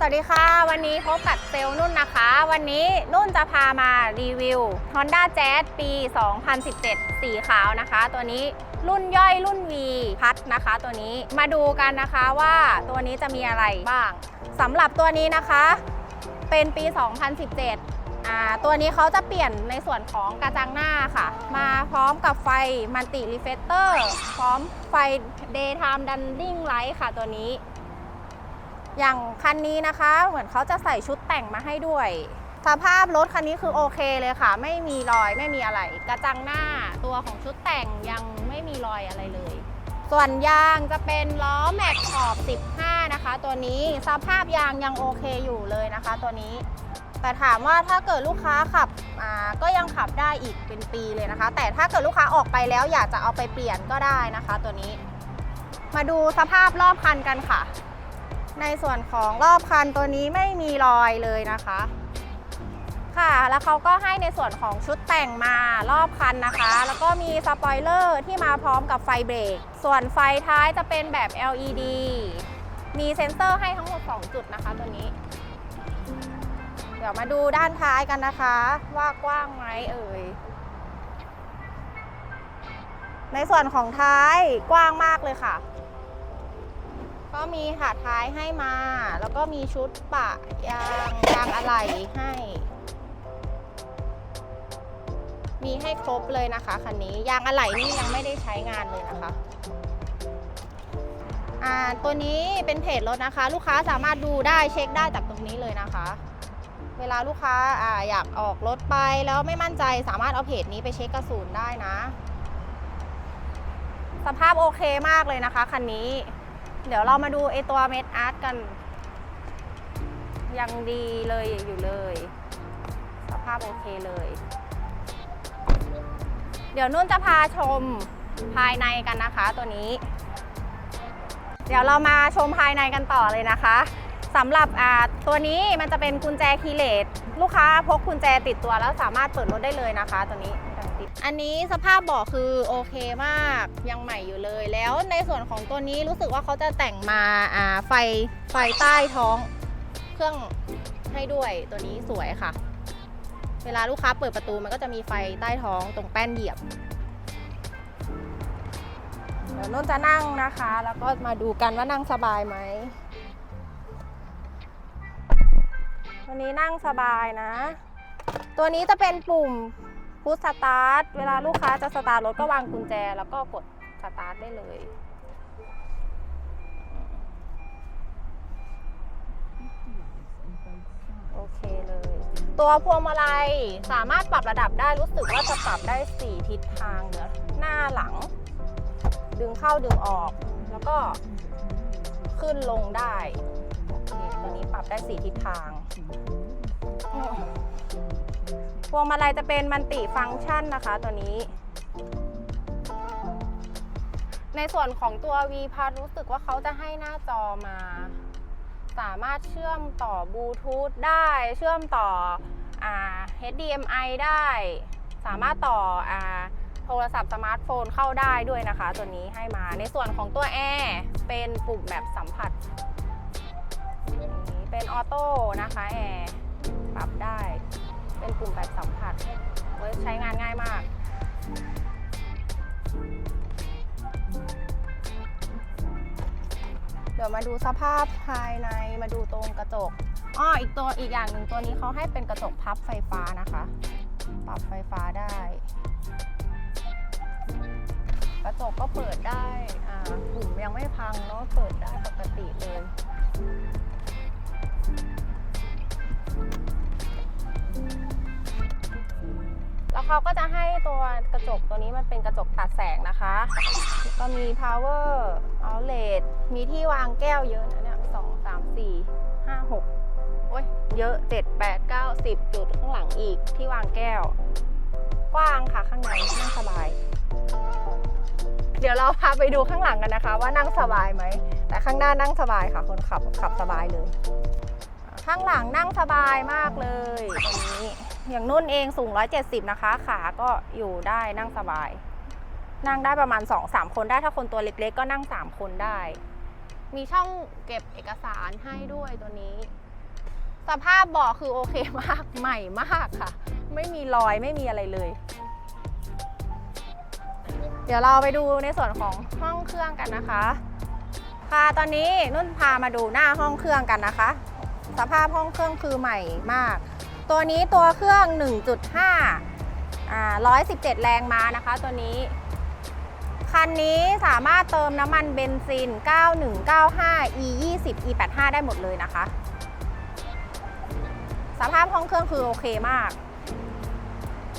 สวัสดีค่ะ วันนี้พบกับเซลล์นุ่นนะคะ วันนี้นุ่นจะพามารีวิว Honda Jazz ปี 2017 สีขาวนะคะ ตัวนี้รุ่นย่อยรุ่น V พัดนะคะ ตัวนี้มาดูกันนะคะว่าตัวนี้จะมีอะไรบ้างสำหรับตัวนี้นะคะ เป็นปี 2017อ่าตัวนี้เขาจะเปลี่ยนในส่วนของกระจังหน้าค่ะ มาพร้อมกับไฟมันติรีเฟเตอร์พร้อมไฟ Daytime Running Light ค่ะตัวนี้ อย่างคันนี้นะคะ เหมือนเขาจะใส่ชุดแต่งมาให้ด้วย สภาพรถคันนี้คือโอเคเลยค่ะ ไม่มีรอยไม่มีอะไร กระจังหน้าตัวของชุดแต่งยังไม่มีรอยอะไรเลย ส่วนยางจะเป็นล้อแม็กขอบ 15 นะคะ ตัวนี้สภาพยางยังโอเคอยู่เลยนะคะ ตัวนี้ แต่ถามว่าถ้าเกิดลูกค้าขับก็ยังขับได้อีกเป็นปีเลยนะคะ แต่ถ้าเกิดลูกค้าออกไปแล้วอยากจะเอาไปเปลี่ยนก็ได้นะคะ ตัวนี้ มาดูสภาพรอบคันกันค่ะ ในส่วนของรอบคันตัวนี้ไม่มีรอยเลยนะคะ ค่ะ แล้วเขาก็ให้ในส่วนของชุดแต่งมารอบคันนะคะ แล้วก็มีสปอยเลอร์ที่มาพร้อมกับไฟเบรก ส่วนไฟท้ายจะเป็นแบบ LED มีเซ็นเซอร์ให้ทั้งหมด 2 จุดนะคะตัวนี้ เดี๋ยวมาดูด้านท้ายกันนะคะ ว่ากว้างไหมเอ่ยในส่วนของท้ายกว้างมากเลยค่ะ ก็มีถาท้ายให้มา แล้วก็มีชุดปะยางยางอะไหล่ให้ มีให้ครบเลยนะคะคันนี้ยางอะไหล่นี่ยังไม่ได้ใช้งานเลยนะคะอ่าตัวนี้เป็นเพจรถนะคะ ลูกค้าสามารถดูได้เช็คได้จากตรงนี้เลยนะคะ เวลาลูกค้าอาอยากออกรถไปแล้วไม่มั่นใจสามารถเอาเพจนี้ไปเช็คกระสุนได้นะ สภาพโอเคมากเลยนะคะคันนี้ เดี๋ยวเรามาดูไอตัวเม็ดอาร์ตกัน ยังดีเลยอยู่เลย สภาพโอเคเลย เดี๋ยวนุ่นจะพาชมภายในกันนะคะตัวนี้ เดี๋ยวเรามาชมภายในกันต่อเลยนะคะ สำหรับตัวนี้มันจะเป็นกุญแจคีเลสลูกค้าพกกุญแจติดตัวแล้วสามารถเปิดรถได้เลยนะคะตัวนี้อันนี้สภาพเบาะคือโอเคมากยังใหม่อยู่เลย แล้วในส่วนของตัวนี้รู้สึกว่าเขาจะแต่งมาอ่าไฟไฟใต้ท้องเครื่องให้ด้วยตัวนี้สวยค่ะ เวลาลูกค้าเปิดประตูมันก็จะมีไฟใต้ท้องตรงแป้นเหยียบเดี๋ยวนุ่นจะนั่งนะคะ แล้วก็มาดูกันว่านั่งสบายไหม วันนี้นั่งสบายนะ ตัวนี้จะเป็นปุ่มพุชสตาร์ท เวลาลูกค้าจะสตาร์ทรถก็วางกุญแจ แล้วก็กดสตาร์ทได้เลย โอเคเลย ตัวพวงมาลัยสามารถปรับระดับได้รู้สึกว่าจะปรับได้ 4 ทิศทางเนอะหน้าหลัง ดึงเข้าดึงออก แล้วก็ขึ้นลงได้ ตัวนี้ปรับได้ 4 ทิศทาง พวงมาลัยจะเป็นมันติฟังก์ชันนะคะตัวนี้ ในส่วนของตัว V พัดรู้สึกว่าเขาจะให้หน้าจอมา สามารถเชื่อมต่อบลูทูธได้ เชื่อมต่ออ HDMI ได้ สามารถต่ออโทรศัพท์สมาร์ทโฟนเข้าได้ด้วยนะคะ ตัวนี้ให้มาในส่วนของตัวแอร์เป็นปุ่มแบบสัมผัส เป็นออโต้นะคะแอร์ปรับได้ เป็นปุ่มแบบสัมผัสเว้ยใช้งานง่ายมาก เดี๋ยวมาดูสภาพภายในมาดูตรงกระจกอ้ออีกตัวอีกอย่างหนึ่งตัวนี้เขาให้เป็นกระจกพับไฟฟ้านะคะ ปรับไฟฟ้าได้ กระจกก็เปิดได้ อ่า ปุ่มยังไม่พังเนาะ เปิดได้ปกติเลย แล้วเขาก็จะให้ตัวกระจกตัวนี้มันเป็นกระจกตัดแสงนะคะ ก็มี power outlet มีที่วางแก้วเยอะนะเนี่ยสองสามสี่ห้าหกโอ้ยเยอะเจ็ดแปดเก้าสิบจุดข้างหลังอีกที่วางแก้ว กว้างค่ะข้างในนั่งสบาย เดี๋ยวเราพาไปดูข้างหลังกันนะคะ ว่านั่งสบายไหม แต่ข้างหน้านั่งสบายค่ะ คนขับขับสบายเลย ข้างหลังนั่งสบายมากเลยตรงนี้ อย่างนุ่นเองสูง 170 นะคะ ขาก็อยู่ได้นั่งสบาย นั่งได้ประมาณ 2-3 คนได้ถ้าคนตัวเล็กๆ ก็นั่ง 3 คนได้ มีช่องเก็บเอกสารให้ด้วยตัวนี้ สภาพเบาะคือโอเคมากใหม่มากค่ะ ไม่มีรอยไม่มีอะไรเลย เดี๋ยวเราไปดูในส่วนของห้องเครื่องกันนะคะค่ะตอนนี้นุ่นพามาดูหน้าห้องเครื่องกันนะคะ สภาพห้องเครื่องคือใหม่มาก ตัวนี้ตัวเครื่อง 1.5อ่า117 แรงม้านะคะตัวนี้ คันนี้สามารถเติมน้ำมันเบนซิน 9195 e 20 e 85 ได้หมดเลยนะคะ สภาพห้องเครื่องคือโอเคมาก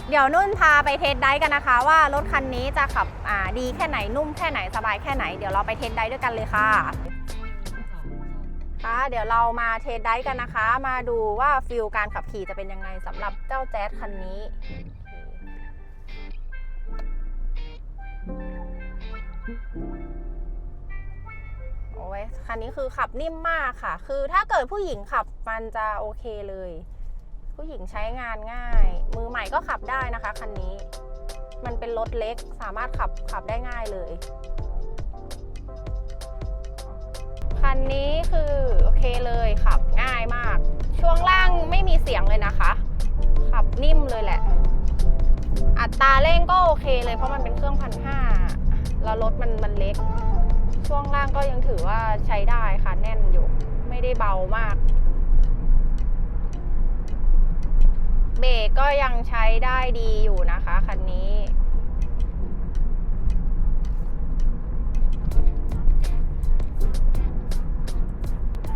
เดี๋ยวนุ่นพาไปเทสไดฟ์กันนะคะ ว่ารถคันนี้จะขับดีแค่ไหนนุ่มแค่ไหนสบายแค่ไหนเดี๋ยวเราไปเทสไดฟ์ด้วยกันเลยค่ะค่ะเดี๋ยวเรามาเทสไดฟ์กันนะคะ มาดูว่าฟิลการขับขี่จะเป็นยังไงสำหรับเจ้าแจ๊สคันนี้โอ้ยคันนี้คือขับนิ่มมากค่ะ คือถ้าเกิดผู้หญิงขับมันจะโอเคเลย ผู้หญิงใช้งานง่าย มือใหม่ก็ขับได้นะคะคันนี้ มันเป็นรถเล็กสามารถขับขับได้ง่ายเลย คันนี้คือโอเคเลยขับง่ายมาก ช่วงล่างไม่มีเสียงเลยนะคะ ขับนิ่มเลยแหละ อัตราเร่งก็โอเคเลยเพราะมันเป็นเครื่องพันห้าแล้วรถมันมันเล็ก ช่วงล่างก็ยังถือว่าใช้ได้ค่ะแน่นอยู่ ไม่ได้เบามาก เบรกก็ยังใช้ได้ดีอยู่นะคะคันนี้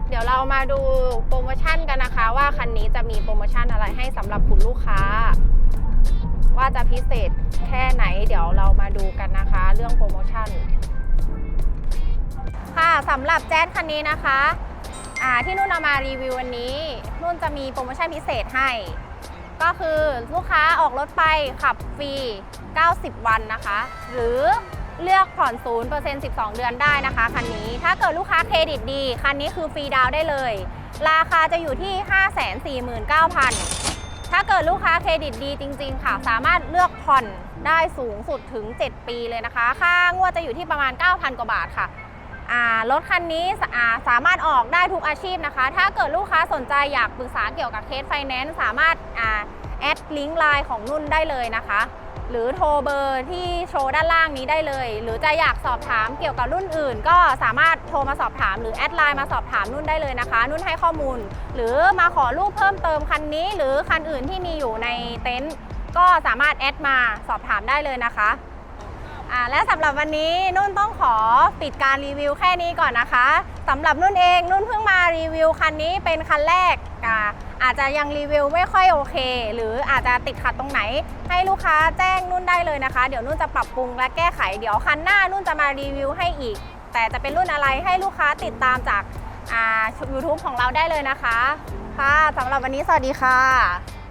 เดี๋ยวเรามาดูโปรโมชั่นกันนะคะ ว่าคันนี้จะมีโปรโมชั่นอะไรให้สำหรับคุณลูกค้า ว่าจะพิเศษแค่ไหน เดี๋ยวเรามาดูกันนะคะ เรื่องโปรโมชั่น ค่ะสำหรับแจ๊สคันนี้นะคะที่นุ่นเอามารีวิววันนี้ นุ่นจะมีโปรโมชั่นพิเศษให้ ก็คือลูกค้าออกรถไปขับฟรี 90 วันนะคะ หรือเลือกผ่อน0% 12 เดือนได้นะคะคันนี้ ถ้าเกิดลูกค้าเครดิตดี คันนี้คือฟรีดาวได้เลย ราคาจะอยู่ที่ 549,000 ถ้าเกิดลูกค้าเครดิตดีจริง ๆ ค่ะ สามารถเลือกผ่อนได้สูงสุดถึง 7 ปีเลยนะคะ ค่างวดจะอยู่ที่ประมาณ 9,000 กว่าบาทค่ะ รถคันนี้สามารถออกได้ทุกอาชีพนะคะ ถ้าเกิดลูกค้าสนใจอยากปรึกษาเกี่ยวกับเคสไฟแนนซ์สามารถอแอดลิงก์ไลน์ของนุ่นได้เลยนะคะ หรือโทรเบอร์ที่โชว์ด้านล่างนี้ได้เลย หรือจะอยากสอบถามเกี่ยวกับรุ่นอื่น ก็สามารถโทรมาสอบถามหรือแอดไลน์มาสอบถามนุ่นได้เลยนะคะ นุ่นให้ข้อมูล หรือมาขอรูปเพิ่มเติมคันนี้ หรือคันอื่นที่มีอยู่ในเต็นท์ก็สามารถแอดมาสอบถามได้เลยนะคะ อ่าและสำหรับวันนี้นุ่นต้องขอปิดการรีวิวแค่นี้ก่อนนะคะสำหรับนุ่นเองนุ่นเพิ่งมารีวิวคันนี้เป็นคันแรกอ่าอาจจะยังรีวิวไม่ค่อยโอเค หรืออาจจะติดขัดตรงไหน ให้ลูกค้าแจ้งนุ่นได้เลยนะคะ เดี๋ยวนุ่นจะปรับปรุงและแก้ไขเดี๋ยวคันหน้านุ่นจะมารีวิวให้อีก แต่จะเป็นรุ่นอะไรให้ลูกค้าติดตามจากอ่า YouTube ของเราได้เลยนะคะ ค่ะสำหรับวันนี้สวัสดีค่ะ